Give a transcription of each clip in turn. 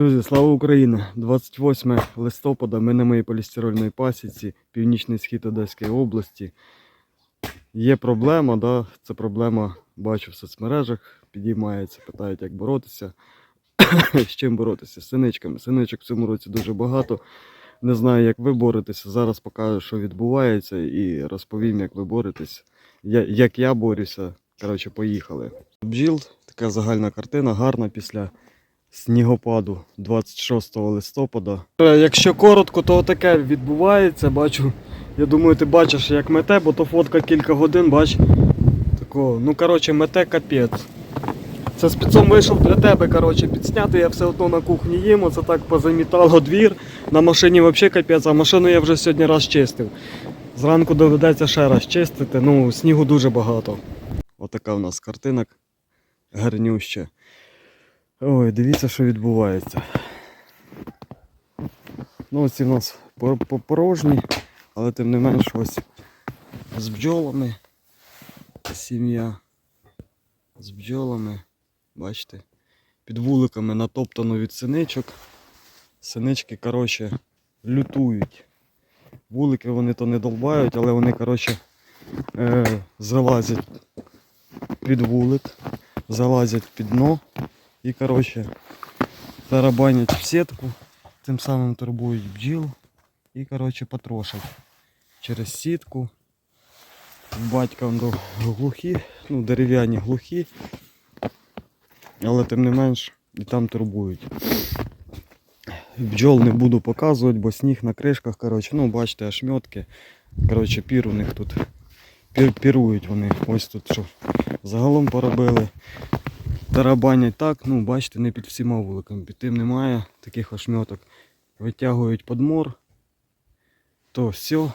Друзі, слава Україні! 28 листопада ми на моїй полістирольній пасіці, північний схід Одеської області. Є проблема, да? це проблема, бачу в соцмережах, підіймається, питають, як боротися. З чим боротися? З синичками. Синичок в цьому році дуже багато. Не знаю, як ви боретеся. Зараз покажу, що відбувається, і розповім, як ви боретесь. Як я борюся. Коротше, поїхали. Бджіл, така загальна картина, гарна після снігопаду 26 листопада. Е, Якщо коротко, то таке відбувається. Бачу, я думаю, ти бачиш, як мете, бо то фотка кілька годин, бач. Такого, ну коротше, мете капець. Це спецом вийшов для тебе, коротше, підсняти, я все одно на кухні їм, оце так позамітало двір. На машині взагалі капець, а машину я вже сьогодні раз чистив. Зранку доведеться ще раз чистити, ну снігу дуже багато. Отака в нас картина гарнюща. Ой, дивіться, що відбувається. Ну, ці в нас пор- порожні, але тим не менш ось з бджолами. Сім'я з бджолами. Бачите, під вуликами натоптано від синичок. Синички, коротше, лютують. Вулики вони то не долбають, але вони, коротше, е, залазять під вулик, залазять під дно і, коротше, тарабанять в сітку, тим самим турбують бджіл і, коротше, потрошать через сітку. Батька он глухі, ну, дерев'яні глухі, але тим не менш і там турбують. Бджол не буду показувати, бо сніг на кришках, коротше, ну бачите, ошметки. Коротше, пір у них тут. Пір, пірують вони. Ось тут що. Загалом поробили. Тарабанять так, ну бачите, не під всіма вуликами. Під тим немає таких ошметок. Витягують подмор, то все.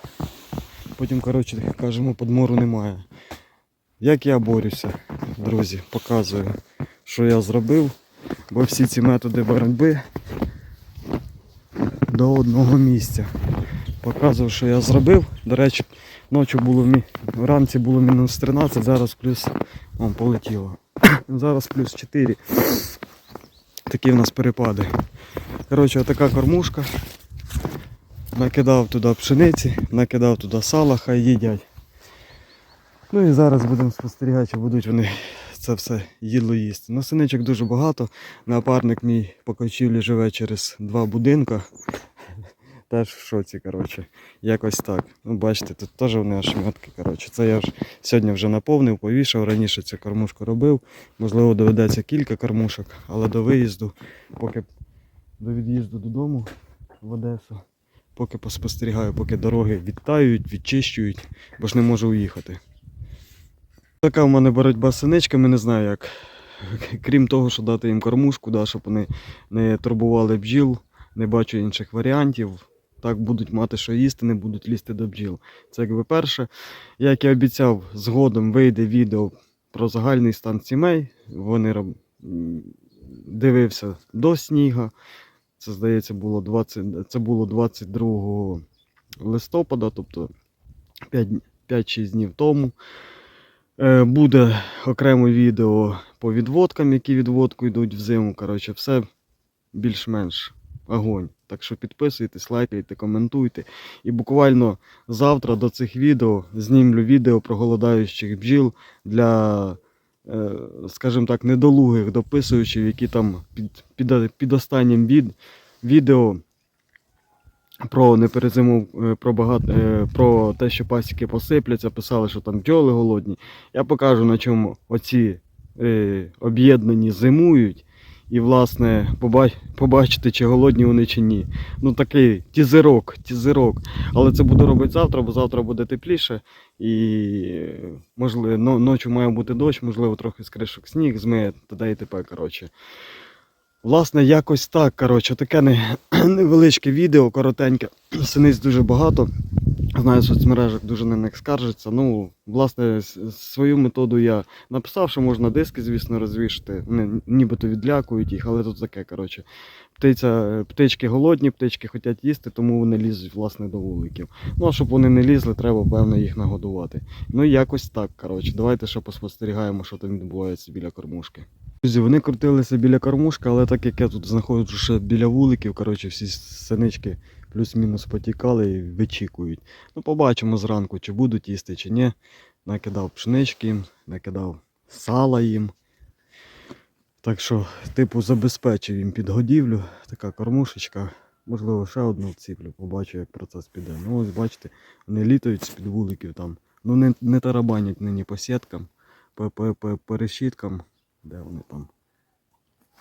Потім, коротше, кажемо, подмору немає. Як я борюся, друзі, показую, що я зробив, бо всі ці методи боротьби до одного місця. Показував, що я зробив. До речі, ночі було вранці було мінус 13, зараз плюс он, полетіло. Зараз плюс 4. Такі в нас перепади. Коротше, така кормушка. Накидав туди пшениці, накидав туди сала, хай їдять. Ну і зараз будемо спостерігати, чи будуть вони це все їдло їсти. Ну, синичок дуже багато. Напарник мій по кочівлі живе через два будинка. Теж в шоці, коротше. Якось так. Ну, бачите, тут теж вони ошметки. Коротше. Це я ж сьогодні вже наповнив, повішав. Раніше цю кормушку робив. Можливо, доведеться кілька кормушок, але до виїзду, поки до від'їзду додому в Одесу, поки поспостерігаю, поки дороги відтають, відчищують, бо ж не можу уїхати. Така в мене боротьба з синичками, не знаю як. Крім того, що дати їм кормушку, да, щоб вони не турбували бджіл, не бачу інших варіантів. Так будуть мати що їсти, не будуть лізти до бджіл. Це якби перше. Як я обіцяв, згодом вийде відео про загальний стан сімей. Вони роб- дивився до сніга. Це, здається, було 20, це було 22 листопада, тобто 5 5-6 днів тому. Е, Буде окреме відео по відводкам, які відводку йдуть взиму. Коротше, все більш-менш огонь. Так що підписуйтесь, лайкайте, коментуйте. І буквально завтра до цих відео знімлю відео про голодаючих бджіл для, е, скажімо так, недолугих дописувачів, які там під, під, під останнім від, відео про неперезимов, е, про багато, е, про те, що пасіки посипляться, писали, що там бджоли голодні. Я покажу, на чому оці об'єднані зимують. І, власне, побачити, чи голодні вони чи ні. Ну такий тізерок, тізерок. Але це буду робити завтра, бо завтра буде тепліше. І можливо, но, ночі має бути дощ, можливо, трохи з кришок сніг змиє, тоді і тепер, коротше. Власне, якось так. Коротше, таке невеличке відео, коротеньке. Синиць дуже багато. Знаю, в соцмережах дуже на них скаржаться. Ну, власне, свою методу я написав, що можна диски, звісно, розвішати. Вони нібито відлякують їх, але тут таке, коротше. Птиця, птички голодні, птички хочуть їсти, тому вони лізуть власне до вуликів. Ну а щоб вони не лізли, треба певно їх нагодувати. Ну якось так. коротше. Давайте ще поспостерігаємо, що там відбувається біля кормушки. Друзі, вони крутилися біля кормушки, але так як я тут знаходжу ще біля вуликів, коротше, всі синички плюс-мінус потікали і вичікують. Ну, побачимо зранку, чи будуть їсти, чи ні. Накидав пшенички накидав сала їм. Так що, типу, забезпечив їм підгодівлю. Така кормушечка. Можливо, ще одну вціплю, побачу, як процес піде. Ну, ось бачите, вони літають з-під вуликів там. Ну, не, не тарабанять нині по сіткам, по, по, по, по решіткам. Де вони там?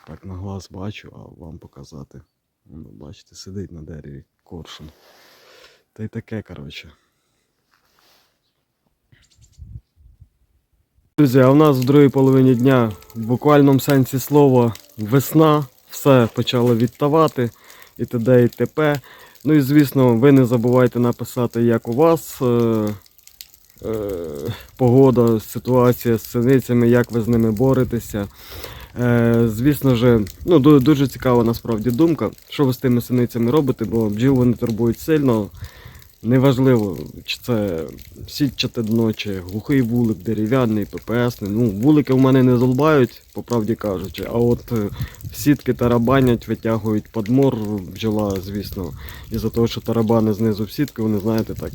Так на глаз бачу, а вам показати. Воно, бачите, сидить на дереві коршун. Та й таке, коротше. Друзі, а в нас в другій половині дня в буквальному сенсі слова весна, все почало відтавати і т.д. і т.п. Ну і звісно, ви не забувайте написати, як у вас е, е, погода, ситуація з синицями, як ви з ними боретеся. Е, звісно ж, ну, ду- дуже цікава насправді думка, що ви з тими синицями робите, бо бджіл вони турбують сильно. Неважливо, чи це сітчате дно, чи глухий вулик, дерев'яний, ППСний. Ну, вулики в мене не золбають, по правді кажучи, а от е, сітки тарабанять, витягують подмор, бджола, звісно, із-за того, що тарабани знизу в сітки, вони, знаєте, так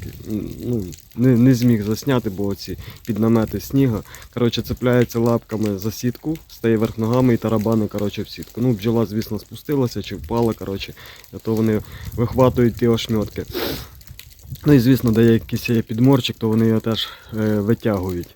ну, не, не зміг засняти, бо оці піднамети сніга. Коротше, цепляється лапками за сітку, стає верх ногами і тарабани коротше, в сітку. Ну, бджола, звісно, спустилася чи впала, коротше, а то вони вихватують ті ошмьотки. Ну і звісно, де якийсь підморчик, то вони його теж е, витягують.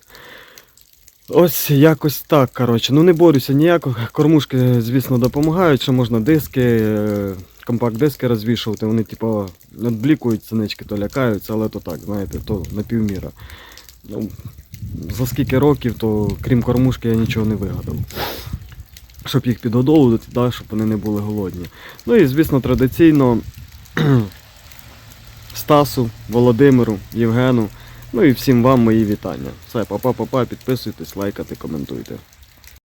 Ось якось так, коротше. Ну не борюся ніяко. Кормушки, звісно, допомагають, що можна диски, е, компакт-диски розвішувати, вони типу відблікують синички, то лякаються, але то так, знаєте, то напівміра. Ну, за скільки років, то крім кормушки я нічого не вигадав. Щоб їх підгодовувати, щоб вони не були голодні. Ну і звісно, традиційно Стасу, Володимиру, Євгену. Ну і всім вам мої вітання. Все, па-па-па-па, підписуйтесь, лайкайте, коментуйте.